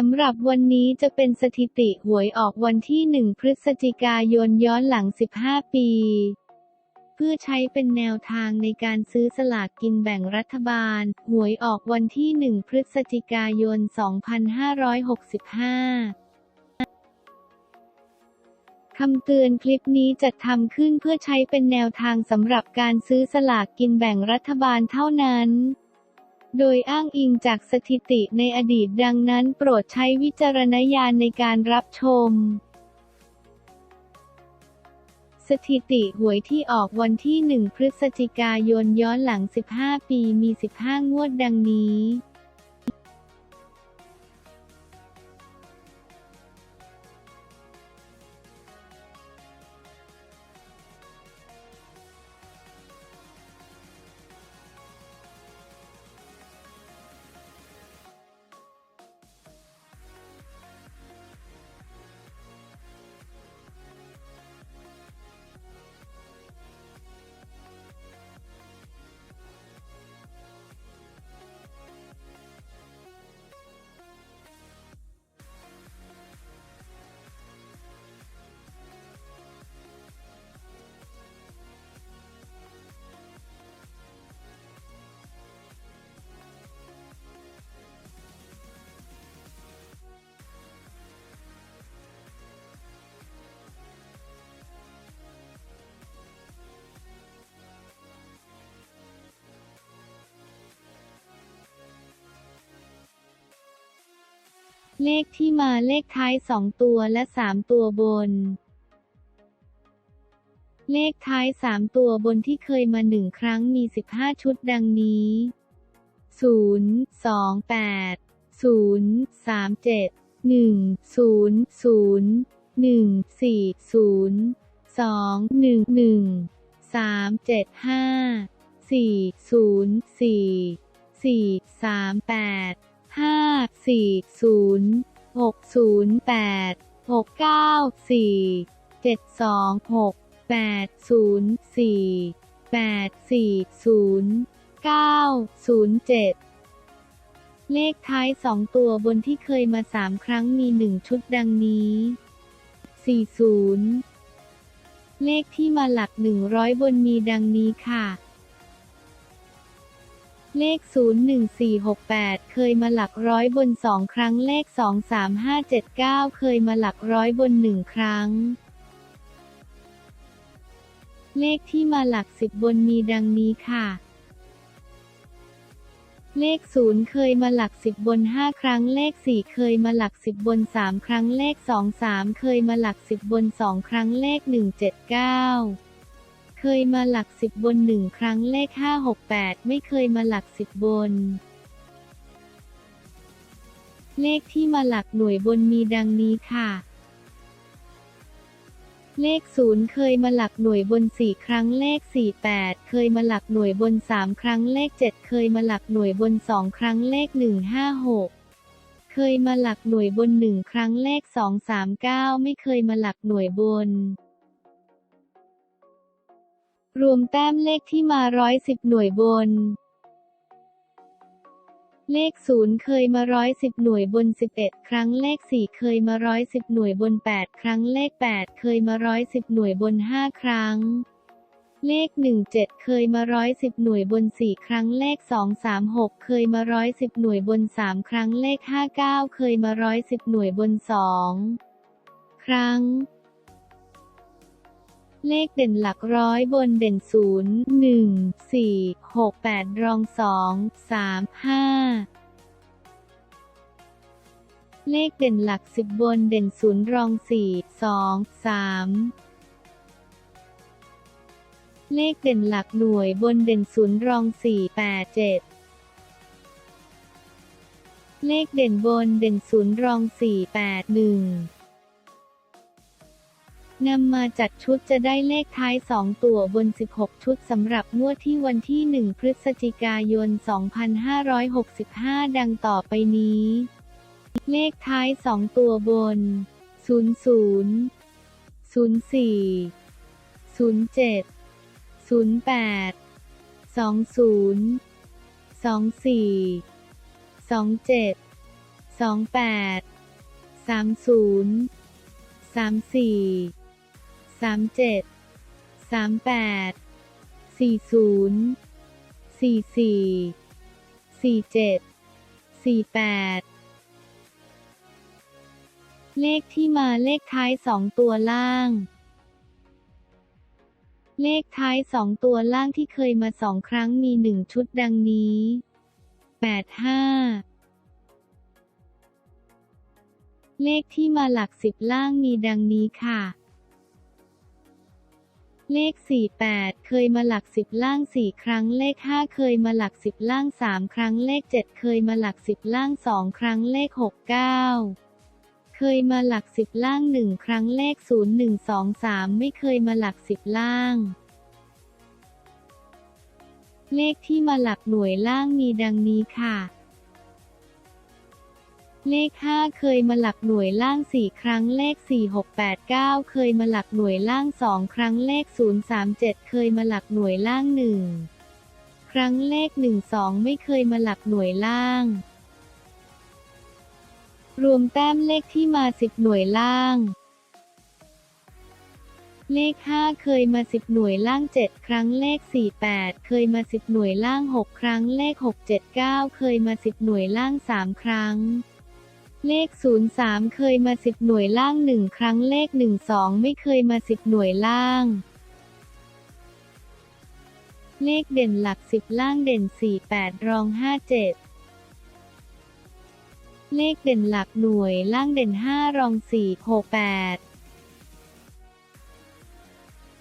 สำหรับวันนี้จะเป็นสถิติหวยออกวันที่ 1 พฤศจิกายนย้อนหลัง 15 ปี เพื่อใช้เป็นแนวทางในการซื้อสลากกินแบ่งรัฐบาล หวยออกวันที่ 1 พฤศจิกายน 2565คำเตือนคลิปนี้จัดทำขึ้นเพื่อใช้เป็นแนวทางสำหรับการซื้อสลากกินแบ่งรัฐบาลเท่านั้น โดยอ้างอิงจากสถิติในอดีตดังนั้นโปรดใช้วิจารณญาณในการรับชมสถิติหวยที่ออกวันที่ 1 พฤศจิกายนย้อนหลัง 15 ปี มี 15 งวดดังนี้ เลขที่มาเลขท้าย 2 ตัวและ 3 ตัวบน เลขท้าย 3 ตัวบนที่เคยมา1ครั้งมี 15 ชุดดังนี้ 0 2 8 0 3 7 1 0 0 1 4 0 2 1 1 3 7 5 4 0 4 4 3 8 ห้าสี่ศูนย์หกศูนย์แปดหกเก้าสี่เจ็ดสองหกแปดศูนย์สี่แปดสี่ศูนย์เก้าศูนย์เจ็ดเลขท้ายสองตัวบนที่เคยมาสามครั้งมีหนึ่งชุดดังนี้สี่ศูนย์เลขที่มาหลักหนึ่งร้อยบนมีดังนี้ค่ะ เลข 01468 เคยมาหลักร้อยบนสองครั้ง เลข 23579 เคยมาหลักร้อยบนหนึ่งครั้ง เลขที่มาหลักสิบบนมีดังนี้ค่ะ เลข 0 เคยมาหลักสิบบน 5 ครั้ง เลข 4 เคยมาหลักสิบบน 3 ครั้ง เลข 2 3 เคยมาหลักสิบบน 2 ครั้ง เลข 179 เคยมาหลักสิบบนหนึ่งครั้งเลข 568 ไม่เคยมาหลักสิบบน เลขที่มาหลักหน่วยบนมีดังนี้ค่ะ เลข0เคยมาหลักหน่วยบน 4 ครั้งเลข 48 เคยมาหลักหน่วยบน 3 ครั้งเลข 7 เคยมาหลักหน่วยบน 2 ครั้งเลข 156เคยมาหลักหน่วยบน1ครั้งเลข 239 ไม่เคยมาหลักหน่วยบน รวมแต้มเลขที่มาร้อยสิบหน่วยบน เลขศูนย์เคยมาร้อยสิบหน่วยบนสิบเอ็ดครั้งเลขสี่เคยมาร้อยสิบหน่วยบนแปดครั้งเลขแปดเคยมาร้อยสิบหน่วยบนห้าครั้งเลขหนึ่งเคยมาร้อยสิบหน่วยบนสี่ครั้งเลขสองสามหกเคยมาร้อยสิบหน่วยบนสามครั้งเลขห้าเคยมาร้อยสิบหน่วยบนสองครั้ง เลขเด่นหลักร้อยบนเด่นศูนย์หนึ่งสี่หกแปดรองสองสามห้าเลขเด่นหลักสิบบนเด่นศูนย์รองสี่สองสามเลขเด่นหลักหน่วยบนเด่นศูนย์รองสี่แปดเจ็ดเลขเด่นบนเด่นศูนย์รองสี่แปดหนึ่ง นำมาจัดชุดจะได้เลขท้าย 2 ตัวบน 16 ชุดสำหรับงวดที่วันที่ 1 พฤศจิกายน 2565 ดังต่อไปนี้ เลขท้าย 2 ตัวบน 00 04 07 08 20 24 27สองแปด สามเจ็ดสามแปดสี่ศูนย์สี่สี่สี่เจ็ดสี่แปดเลขที่มาเลขท้ายสองตัวล่าง เลขท้ายสองตัวล่างที่เคยมาสองครั้งมีหนึ่งชุดดังนี้แปดห้าเลขที่มาหลักสิบล่างมีดังนี้ค่ะ เลข 48 เคยมาหลักสิบล่าง 4 ครั้ง เลข 5 เคยมาหลักสิบล่าง 3 ครั้ง เลข 7 เคยมาหลักสิบล่าง 2 ครั้ง เลข 6 9 เคยมาหลักสิบล่าง 1 ครั้ง เลข 0 1 2 3 ไม่เคยมาหลักสิบล่าง เลขที่มาหลักหน่วยล่างมีดังนี้ค่ะ เลข 5 เคยมาหลักหน่วยล่าง 4 ครั้งเลข 4 6 8 9 เคยมาหลักหน่วยล่าง 2 ครั้งเลข 0 3 7 เคยมาหลักหน่วยล่าง 1 ครั้งเลข 1 2 ไม่เคยมาหลักหน่วยล่าง รวมแต้มเลขที่มา 10 หน่วยล่าง เลข 5 เคยมา 10 หน่วยล่าง 7 ครั้งเลข 48 เคยมา 10 หน่วยล่าง 6 ครั้งเลข 6 7 9 เคยมา 10 หน่วยล่าง 3 ครั้ง เลข 03 เคยมา10หน่วยล่าง1ครั้งเลข 12 ไม่เคยมา10หน่วยล่าง เลขเด่นหลัก10ล่างเด่น 48 รอง 57 เลขเด่นหลักหน่วยล่างเด่น 5 รอง 4 68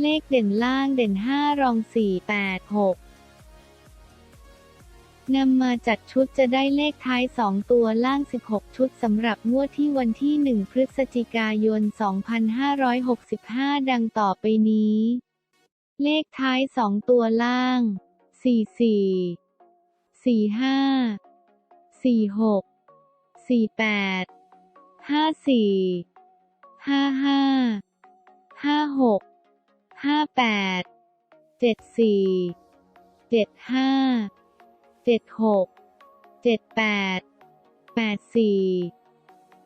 เลขเด่นล่างเด่น 5 รอง 4 8 6 นำมาจัดชุดจะได้เลขท้าย 2 ตัวล่าง 16 ชุดสำหรับงวดที่วันที่ 1 พฤศจิกายน 2565 ดังต่อไปนี้ เลขท้าย 2 ตัวล่าง 44 45 46 48 54 55 56 58 74 75 เจ็ดหกเจ็ดแปดแปดสี่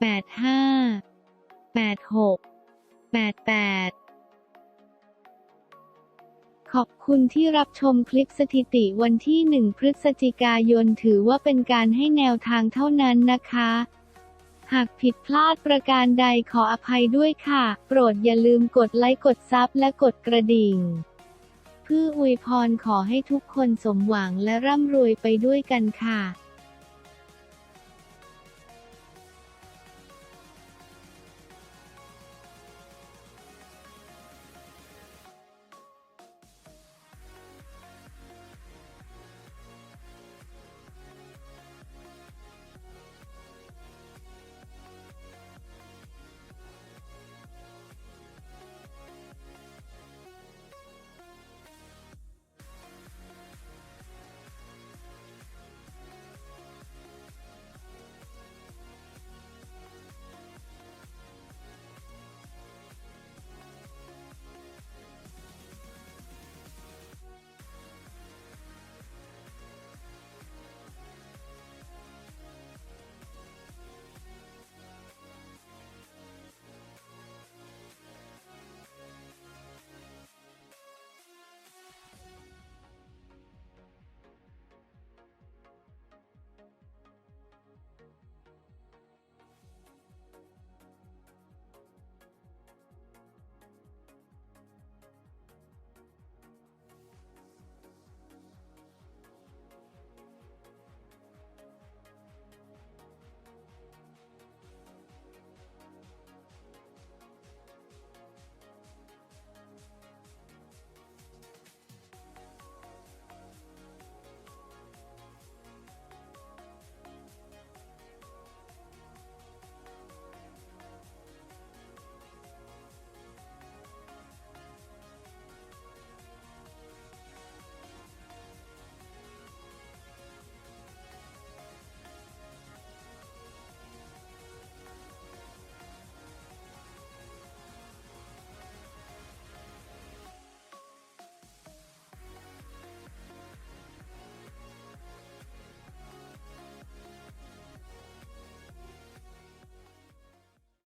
แปดห้าแปดหกแปดแปดขอบคุณที่รับชมคลิปสถิติวันที่ 1 พฤศจิกายนถือว่าเป็นการให้แนวทางเท่านั้นนะคะ หากผิดพลาดประการใดขออภัยด้วยค่ะ โปรดอย่าลืมกดไลค์กดซับและกดกระดิ่ง เพื่ออวยพรขอให้ทุกคนสมหวังและร่ำรวยไปด้วยกันค่ะ